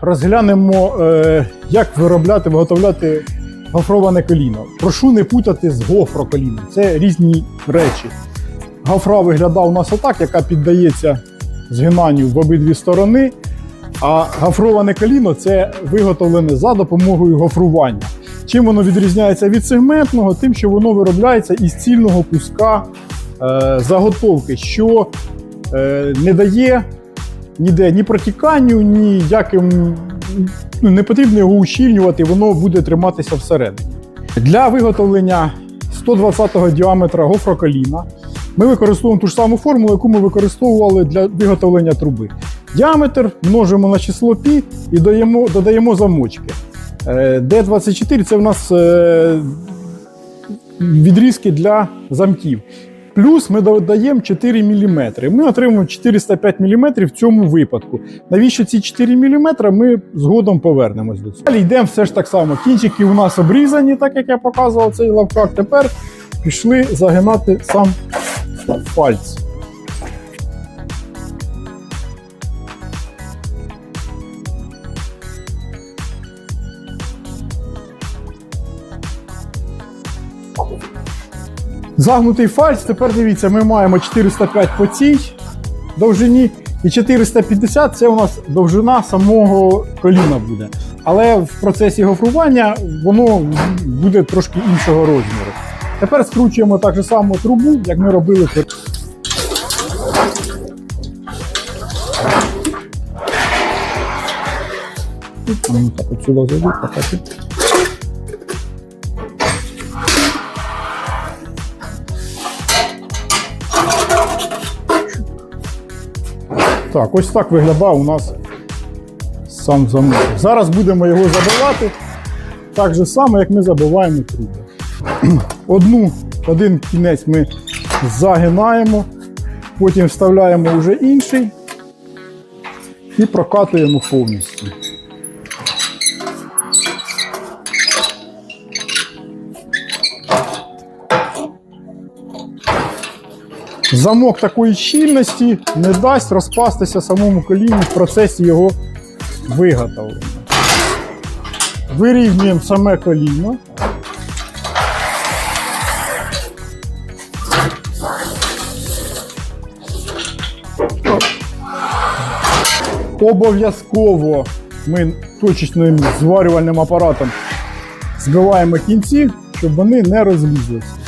розглянемо, е, як виробляти, виготовляти гофроване коліно. Прошу не путати з гофроколіном. Це різні речі. Гофра виглядає у нас отак, яка піддається згинанню в обидві сторони. А гофроване коліно це виготовлене за допомогою гофрування. Чим воно відрізняється від сегментного? Тим, що воно виробляється із цільного куска е, заготовки, що е, не дає ніде ні протіканню, ні яким ну, не потрібно його ущільнювати, воно буде триматися всередині. Для виготовлення 120-го діаметра гофроколіна ми використовуємо ту ж саму формулу, яку ми використовували для виготовлення труби. Діаметр множимо на число π і додаємо, додаємо замочки. Е, Д24 це в нас е, відрізки для замків. Плюс ми додаємо 4 мм. Ми отримуємо 405 мм в цьому випадку. Навіщо ці 4 мм, ми згодом повернемось до цього. Далі йдемо все ж так само. Кінчики у нас обрізані, так як я показував цей лавкак. Тепер пішли загинати сам пальць. Загнутий фальц, тепер дивіться, ми маємо 405 по цій довжині, і 450 це у нас довжина самого коліна буде. Але в процесі гофрування воно буде трошки іншого розміру. Тепер скручуємо так же само трубу, як ми робили. покажу. Так, ось так виглядає у нас сам замок. Зараз будемо його забивати так же само, як ми забиваємо труби. Одну, один кінець ми загинаємо, потім вставляємо вже інший і прокатуємо повністю. Замок такої щільності не дасть розпастися самому коліну в процесі його виготовлення. Вирівнюємо саме коліно. Обов'язково ми точечним зварювальним апаратом збиваємо кінці, щоб вони не розлізлися.